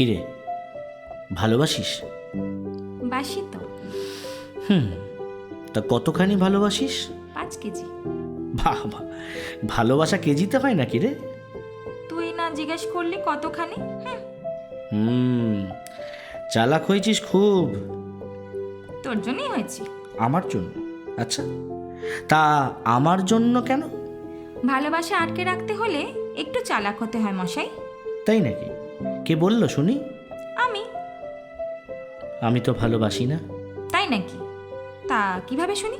কিরে ভালোবাসিস? বাসি তো। হুম তা কতখানি ভালোবাসিস? পাঁচ কেজি। বাবা ভালোবাসা কেজিতে হয় নাকি রে? তুই না জিজ্ঞেস করলি কতখানি? হুম, হুম চালাক হয়েছিস খুব। তোর জন্যই হয়েছি। আমার জন্য? আচ্ছা তা আমার জন্য কেন? ভালোবাসা আটকে রাখতে হলে একটু চালাক হতে হয় মশাই। তাই নাকি? কে বলল শুনি? আমি। আমি তো ভালোবাসি না। তাই নাকি? তা কীভাবে শুনি?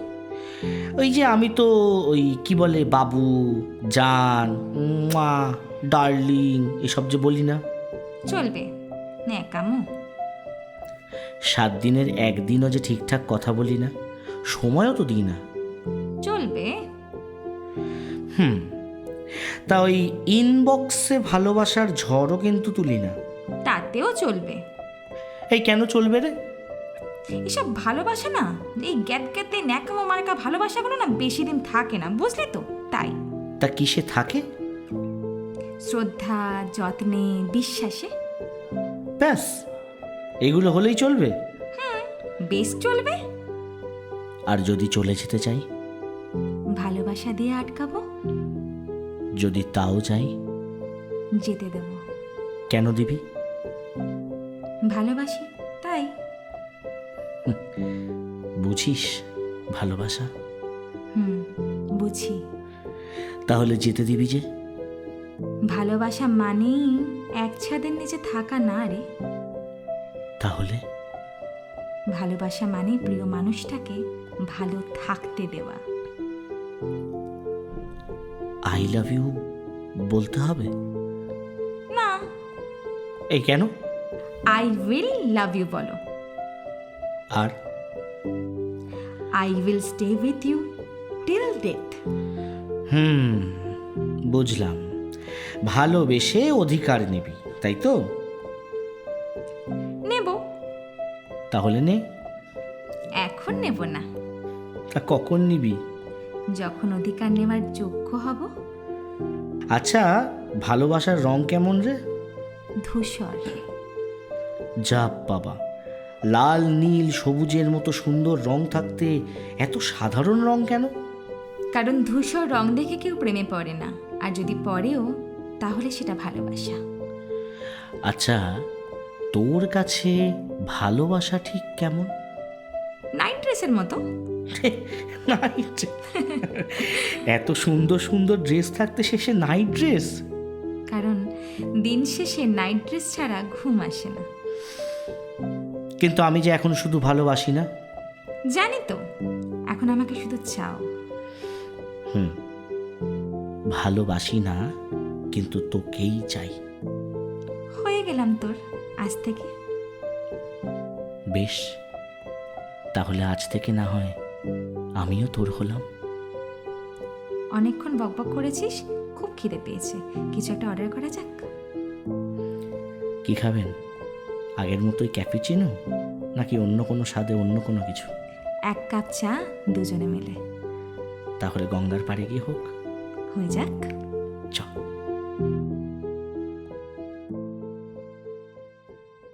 ওই যে আমি তো ওই কি বলে বাবু জান মা ডার্লিং এসব যে বলি না। চলবে ন্যাকামো। সাত দিনের একদিনও যে ঠিকঠাক কথা বলি না সময়ও তো দিই না। চলবে। হুম। তা ওই ইনবক্সে ভালোবাসার ঝড়ও কিন্তু তুলি না। তাতেও চলবে। এই কেন চলবে রে? এসব ভালোবাসা না এই গ্যাত গ্যাতে ন্যাকামো মার্কা ভালোবাসাগুলো না বেশি দিন থাকে না বুঝলি তো? তাই। তা কিসে থাকে? শ্রদ্ধা যত্নে বিশ্বাসে। ব্যাস এগুলো হলেই চলবে। বেশ চলবে। আর যদি চলে যেতে চাই? ভালোবাসা দিয়ে আটকাবো। যদি তাও চাই যেতে দেবো। কেন দিবি? ভালোবাসি তাই। বুঝিস ভালোবাসা? হুম বুঝি। তাহলে যেতে দিবি যে? ভালোবাসা মানেই এক ছাদের নিচে থাকা না রে। তাহলে? ভালোবাসা মানে প্রিয় মানুষটাকে ভালো থাকতে দেওয়া। আই লাভ ইউ বলতে হবে? না। এই কেন? আই উইল লাভ ইউ বলো। আর? I will stay with you till death hmm বুঝলাম। ভালোবেসে অধিকার নিবি তাই তো? নেব। তাহলে নে। এখন নেব না। তা কখন নিবি? যখন অধিকার নেওয়ার যোগ্য হব? আচ্ছা ভালোবাসার রং কেমন রে? ধূসর। যা বাবা লাল নীল সবুজের মতো সুন্দর রং থাকতে এত সাধারণ রং কেন? কারণ ধূসর রং দেখে কেউ প্রেমে পড়ে না আর যদি পড়েও তাহলে সেটা ভালোবাসা। আচ্ছা তোর কাছে ভালোবাসা ঠিক কেমন? নাইট ড্রেসের মতো। নাইট এত সুন্দর সুন্দর ড্রেস থাকতে শেষে নাইট ড্রেস কারণ দিন শেষে নাইট ড্রেস ছাড়া ঘুম আসে না। কিন্তু আমি যে এখন শুধু ভালোবাসি না। জানি তো এখন আমাকে শুধু চাও। হুম ভালোবাসি না কিন্তু তোকেই চাই। হয়ে গেলাম তোর আজ থেকে। বেশ। তাহলে আজ থেকে না হয় আমিও তোর হলাম। অনেকক্ষণ বকবক করেছিস খুব খিদে পেয়েছে। কিছু একটা অর্ডার করা যাক। কি খাবেন? আগের মতোই ক্যাপিচিনো নাকি অন্য কোনো স্বাদে অন্য কোনো কিছু? এক কাপ চা দুজনে মিলে। তাহলে গঙ্গার পাড়ে গিয়ে হোক। হয়ে যাক। চ